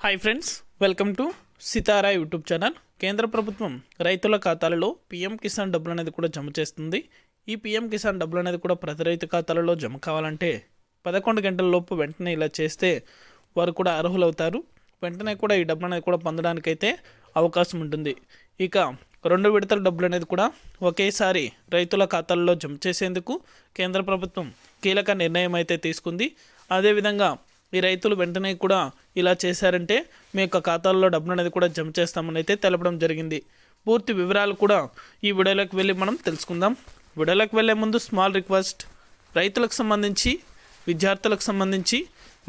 Hi friends welcome to Sitara YouTube channel కేంద్ర ప్రభుత్వం రైతుల ఖాతాలలో పీఎం కిసాన్ డబ్బులు అనేది కూడా జమ చేస్తుంది ఈ పీఎం కిసాన్ డబ్బులు అనేది కూడా ప్రతి రైతు ఖాతాలలో జమ కావాలంటే పదకొండు గంటల లోపు వెంటనే ఇలా చేస్తే వారు కూడా అర్హులవుతారు. వెంటనే కూడా ఈ డబ్బులు అనేది కూడా పొందడానికైతే అవకాశం ఉంటుంది. ఇక రెండు విడతల డబ్బులు అనేది కూడా ఒకేసారి రైతుల ఖాతాల్లో జమ చేసేందుకు కేంద్ర ప్రభుత్వం కీలక నిర్ణయం అయితే తీసుకుంది. అదేవిధంగా ఈ రైతులు వెంటనే కూడా ఇలా చేశారంటే మీ యొక్క ఖాతాల్లో డబ్బులు అనేది కూడా జమ చేస్తామని అయితే తెలపడం జరిగింది. పూర్తి వివరాలు కూడా ఈ వీడియోలోకి వెళ్ళి మనం తెలుసుకుందాం. వీడియోలోకి వెళ్ళే ముందు స్మాల్ రిక్వెస్ట్. రైతులకు సంబంధించి విద్యార్థులకు సంబంధించి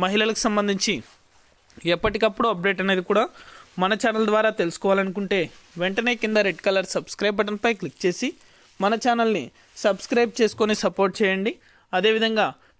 మహిళలకు సంబంధించి ఎప్పటికప్పుడు అప్డేట్ అనేది కూడా మన ఛానల్ ద్వారా తెలుసుకోవాలనుకుంటే వెంటనే కింద రెడ్ కలర్ సబ్స్క్రైబ్ బటన్పై క్లిక్ చేసి మన ఛానల్ని సబ్స్క్రైబ్ చేసుకొని సపోర్ట్ చేయండి. అదేవిధంగా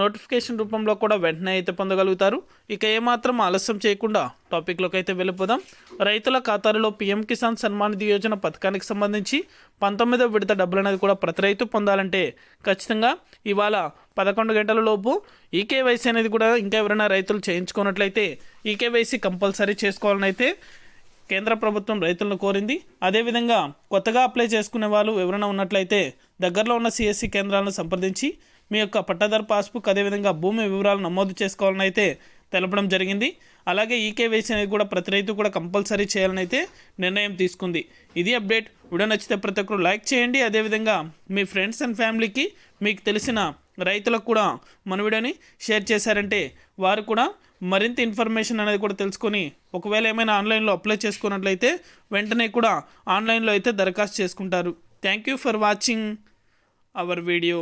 నోటిఫికేషన్ రూపంలో కూడా వెంటనే అయితే పొందగలుగుతారు. ఇక ఏమాత్రం ఆలస్యం చేయకుండా టాపిక్లోకి అయితే వెళ్ళిపోదాం. రైతుల ఖాతాలలో పీఎం కిసాన్ సన్మాన్ నిధి యోజన పథకానికి సంబంధించి పంతొమ్మిదో విడత డబ్బులు అనేది కూడా ప్రతి రైతు పొందాలంటే ఖచ్చితంగా ఇవాళ పదకొండు గంటల లోపు ఈకేవైసీ అనేది కూడా ఇంకా ఎవరైనా రైతులు చేయించుకున్నట్లయితే ఈకేవైసీ కంపల్సరీ చేసుకోవాలని అయితే కేంద్ర ప్రభుత్వం రైతులను కోరింది. అదేవిధంగా కొత్తగా అప్లై చేసుకునే వాళ్ళు ఎవరైనా ఉన్నట్లయితే దగ్గరలో ఉన్న సిఎస్సి కేంద్రాలను సంప్రదించి మీ యొక్క పట్టాదారు పాస్బుక్ అదేవిధంగా భూమి వివరాలు నమోదు చేసుకోవాలని అయితే తెలపడం జరిగింది. అలాగే ఈకేవైసీ అనేది కూడా ప్రతి రైతు కూడా కంపల్సరీ చేయాలని అయితే నిర్ణయం తీసుకుంది. ఇది అప్డేట్. వీడియో నచ్చితే ప్రతి ఒక్కరు లైక్ చేయండి. అదేవిధంగా మీ ఫ్రెండ్స్ అండ్ ఫ్యామిలీకి మీకు తెలిసిన రైతులకు కూడా మన వీడియోని షేర్ చేశారంటే వారు కూడా మరింత ఇన్ఫర్మేషన్ అనేది కూడా తెలుసుకొని ఒకవేళ ఏమైనా ఆన్లైన్లో అప్లై చేసుకున్నట్లయితే వెంటనే కూడా ఆన్లైన్లో అయితే దరఖాస్తు చేసుకుంటారు. Thank you for watching our video.